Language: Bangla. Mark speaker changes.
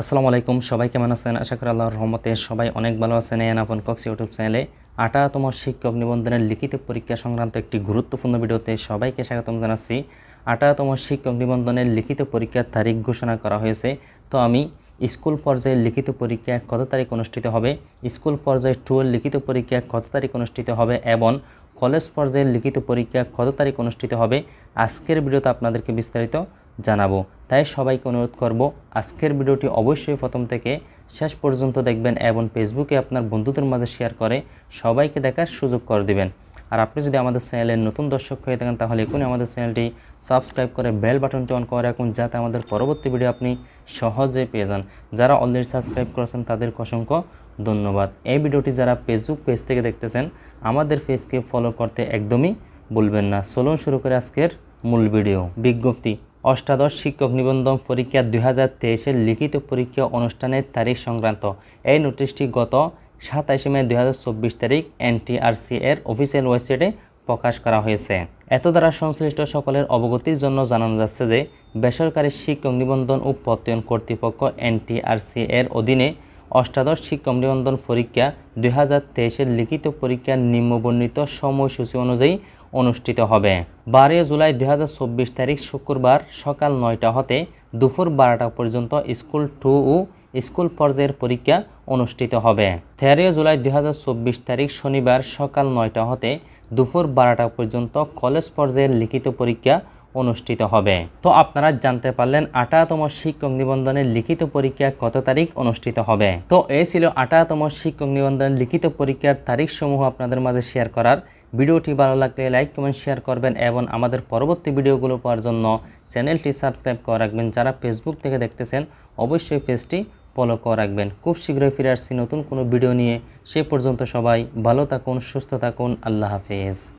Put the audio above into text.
Speaker 1: আসসালামু আলাইকুম, সবাই কেমন আছেন? আশা করি আল্লাহর রহমতে সবাই অনেক ভালো আছেন। এন আপন কক্স ইউটিউব চ্যানেলে আটাতম শিক্ষক নিবন্ধনের লিখিত পরীক্ষা সংক্রান্ত একটি গুরুত্বপূর্ণ ভিডিওতে সবাইকে স্বাগতম জানাচ্ছি। আটাতম শিক্ষক নিবন্ধনের লিখিত পরীক্ষার তারিখ ঘোষণা করা হয়েছে। তো আমি স্কুল পর্যায়ে লিখিত পরীক্ষা কত তারিখ অনুষ্ঠিত হবে, স্কুল পর্যায়ে টুয়েলভ লিখিত পরীক্ষা কত তারিখ অনুষ্ঠিত হবে এবং কলেজ পর্যায়ের লিখিত পরীক্ষা কত তারিখ অনুষ্ঠিত হবে, আজকের ভিডিওতে আপনাদেরকে বিস্তারিত জানাব। তাই সবাইকে অনুরোধ করব, আজকের ভিডিওটি অবশ্যই প্রথম থেকে শেষ পর্যন্ত দেখবেন এবং ফেসবুকে আপনার বন্ধুদের মাঝে শেয়ার করে সবাইকে দেখার সুযোগ করে দিবেন। আর আপনি যদি আমাদের চ্যানেলের নতুন দর্শক হয়ে থাকেন, তাহলে এখনই আমাদের চ্যানেলটি সাবস্ক্রাইব করে বেল বাটনটি অন করে রাখুন, যাতে আমাদের পরবর্তী ভিডিও আপনি সহজে পেয়ে যান। যারা অলরেডি সাবস্ক্রাইব করেছেন তাদের অসংখ্য ধন্যবাদ। এই ভিডিওটি যারা ফেসবুক পেজ থেকে দেখতেছেন, আমাদের পেজকে ফলো করতে একদমই ভুলবেন না। চলুন শুরু করে আজকের মূল ভিডিও। বিজ্ঞপ্তি অষ্টাদশ শিক্ষক নিবন্ধন পরীক্ষা দুই হাজার তেইশের লিখিত পরীক্ষা অনুষ্ঠানের তারিখ সংক্রান্ত। এই নোটিশটি গত সাতাশে মে দুই হাজার চব্বিশ তারিখ এনটিআরসি এর অফিসিয়াল ওয়েবসাইটে প্রকাশ করা হয়েছে। এত দ্বারা সংশ্লিষ্ট সকলের অবগতির জন্য জানানো যাচ্ছে যে, বেসরকারি শিক্ষক নিবন্ধন ও প্রত্যয়ন কর্তৃপক্ষ এনটিআরসি এর অধীনে অষ্টাদশ শিক্ষক নিবন্ধন পরীক্ষা দুই হাজার লিখিত পরীক্ষার নিম্নবর্ণিত সময়সূচি অনুযায়ী অনুষ্ঠিত হবে। বারোই জুলাই দুই হাজার চব্বিশ তারিখ শুক্রবার সকাল নয়টা হতে দুপুর বারোটা পর্যন্ত স্কুল টু ও স্কুল পর্যায়ের পরীক্ষা অনুষ্ঠিত হবে। তেরোই জুলাই দুই হাজার চব্বিশ তারিখ শনিবার সকাল নয়টা হতে দুপুর বারোটা পর্যন্ত কলেজ পর্যায়ের লিখিত পরীক্ষা অনুষ্ঠিত হবে। তো আপনারা জানতে পারলেন আটাতম শিক্ষক নিবন্ধনের লিখিত পরীক্ষা কত তারিখ অনুষ্ঠিত হবে। তো এই ছিল আটাতম শিক্ষক নিবন্ধনের লিখিত পরীক্ষার তারিখ সমূহ আপনাদের মাঝে শেয়ার করার ভিডিওটি ভালো লাগলে লাইক, কমেন্ট, শেয়ার করবেন এবং আমাদের পরবর্তী ভিডিওগুলো পাওয়ার জন্য চ্যানেলটি সাবস্ক্রাইব করে রাখবেন। যারা ফেসবুক থেকে দেখতেছেন, অবশ্যই পেজটি ফলো করে রাখবেন। খুব শীঘ্রই ফিরে আসছি নতুন কোনো ভিডিও নিয়ে। সে পর্যন্ত সবাই ভালো থাকুন, সুস্থ থাকুন। আল্লাহ হাফেজ।